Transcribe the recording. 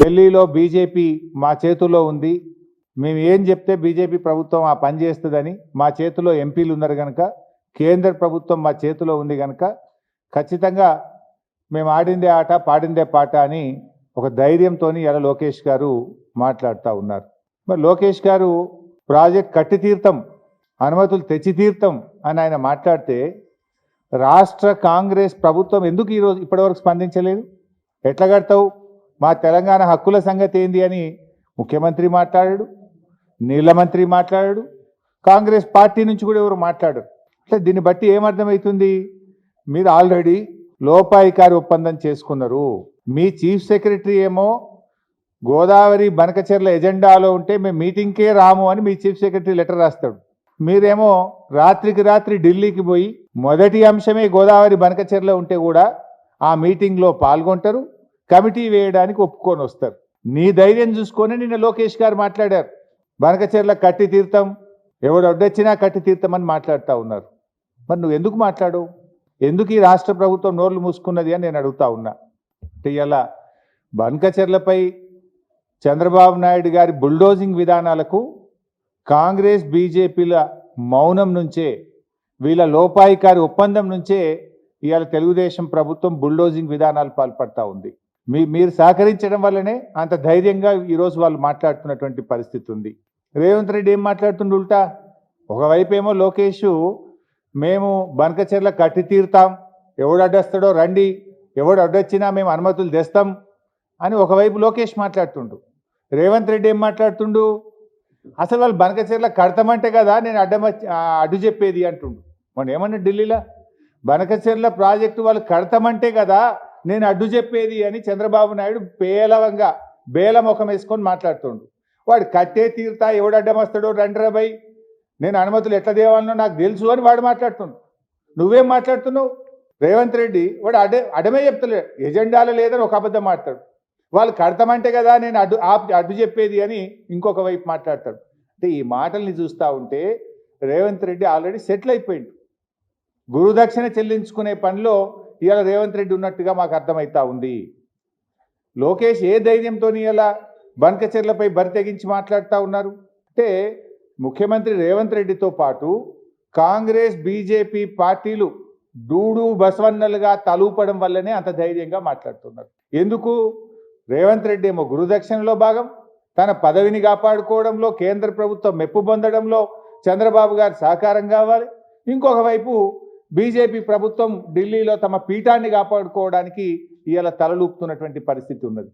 ఢిల్లీలో బీజేపీ మా చేతుల్లో ఉంది. మేము ఏం చెప్తే బీజేపీ ప్రభుత్వం ఆ పని చేస్తుందని మా చేతిలో ఎంపీలు ఉన్నారు కనుక కేంద్ర ప్రభుత్వం మా చేతిలో ఉంది కనుక ఖచ్చితంగా మేము ఆడిందే ఆట పాడిందే పాట అని ఒక ధైర్యంతో ఇలా లోకేష్ గారు మాట్లాడుతూ ఉన్నారు. మరి లోకేష్ గారు ప్రాజెక్ట్ కట్టి తీర్థం అనుమతులు తెచ్చి తీర్థం అని ఆయన మాట్లాడితే రాష్ట్ర కాంగ్రెస్ ప్రభుత్వం ఎందుకు ఈరోజు ఇప్పటివరకు స్పందించలేదు? ఎట్లా కడతావు? మా తెలంగాణ హక్కుల సంగతి ఏంది అని ముఖ్యమంత్రి మాట్లాడాడు నీళ్ళ మంత్రి మాట్లాడాడు కాంగ్రెస్ పార్టీ నుంచి కూడా ఎవరు మాట్లాడరు. అంటే దీన్ని బట్టి ఏమర్థమవుతుంది? మీరు ఆల్రెడీ లోపాయికారి ఒప్పందం చేసుకున్నారు. మీ చీఫ్ సెక్రటరీ ఏమో గోదావరి బనకచెర్ల ఎజెండాలో ఉంటే మేము మీటింగ్కే రాము అని మీ చీఫ్ సెక్రటరీ లెటర్ రాస్తాడు. మీరేమో రాత్రికి రాత్రి ఢిల్లీకి పోయి మొదటి అంశమే గోదావరి బనకచెర్ల ఉంటే కూడా ఆ మీటింగ్లో పాల్గొంటారు. కమిటీ వేయడానికి ఒప్పుకొని వస్తారు. నీ ధైర్యం చూసుకొని నిన్న లోకేష్ గారు మాట్లాడారు. బనకచెర్ల కట్టి తీర్థం ఎవడు అడ్డొచ్చినా కట్టి తీర్థం అని మాట్లాడుతూ ఉన్నారు. మరి నువ్వు ఎందుకు మాట్లాడు ఎందుకు ఈ రాష్ట్ర ప్రభుత్వం నోర్లు మూసుకున్నది అని నేను అడుగుతా ఉన్నా. అంటే ఇలా బనకచెర్లపై చంద్రబాబు నాయుడు గారి బుల్డోజింగ్ విధానాలకు కాంగ్రెస్ బీజేపీల మౌనం నుంచే వీళ్ళ లోపాయికారి ఒప్పందం నుంచే ఇవాళ తెలుగుదేశం ప్రభుత్వం బుల్డోజింగ్ విధానాలు పాల్పడతా ఉంది. మీ మీరు సహకరించడం వల్లనే అంత ధైర్యంగా ఈరోజు వాళ్ళు మాట్లాడుతున్నటువంటి పరిస్థితి ఉంది. రేవంత్ రెడ్డి ఏం మాట్లాడుతుండు ఉల్టా? ఒకవైపు ఏమో లోకేష్ మేము బనకచెర్ల కట్టి తీరుతాం ఎవడు అడ్డొస్తాడో రండి ఎవడు అడ్డొచ్చినా మేము అనుమతులు తెస్తాం అని ఒకవైపు లోకేష్ మాట్లాడుతుండు. రేవంత్ రెడ్డి ఏం మాట్లాడుతుండు? అసలు వాళ్ళు బనకచెర్ల కడతామంటే కదా నేను అడ్డం అడ్డు చెప్పేది అంటుండు. మనం ఏమన్నా ఢిల్లీలో? బనకచెర్ల ప్రాజెక్టు వాళ్ళు కడతామంటే కదా నేను అడ్డు చెప్పేది అని చంద్రబాబు నాయుడు పేలవంగా బేల ముఖం వేసుకొని మాట్లాడుతుండు. వాడు కట్టే తీరుతా ఎవడు అడ్డం వస్తాడో నేను అనుమతులు ఎట్లా దేవాలనో నాకు తెలుసు అని వాడు మాట్లాడుతుండు. నువ్వేం మాట్లాడుతున్నావు? రేవంత్ రెడ్డి వాడు అడే అడమే చెప్తలేడు. ఎజెండాలో లేదని ఒక అబద్ధం మాట్లాడు వాళ్ళు కడతామంటే కదా నేను అడ్డు అడ్డు చెప్పేది అని ఇంకొక వైపు మాట్లాడతాడు. అంటే ఈ మాటల్ని చూస్తూ ఉంటే రేవంత్ రెడ్డి ఆల్రెడీ సెటిల్ అయిపోయిండు. గురుదక్షిణ చెల్లించుకునే పనిలో ఇవాళ రేవంత్ రెడ్డి ఉన్నట్టుగా మాకు అర్థమవుతా ఉంది. లోకేష్ ఏ ధైర్యంతో ఇలా బనకచెర్లపై బరితెగించి మాట్లాడుతూ ఉన్నారు. అంటే ముఖ్యమంత్రి రేవంత్ రెడ్డితో పాటు కాంగ్రెస్ బీజేపీ పార్టీలు డూడు బసవన్నలుగా తలూపడం వల్లనే అంత ధైర్యంగా మాట్లాడుతున్నారు. ఎందుకు? రేవంత్ రెడ్డి ఏమో గురుదక్షిణలో భాగం. తన పదవిని కాపాడుకోవడంలో కేంద్ర ప్రభుత్వం మెప్పు పొందడంలో చంద్రబాబు గారి సహకారం కావాలి. ఇంకొక వైపు బీజేపీ ప్రభుత్వం ఢిల్లీలో తమ పీఠాన్ని కాపాడుకోవడానికి ఇవాళ తలలూపుతున్నటువంటి పరిస్థితి ఉన్నది.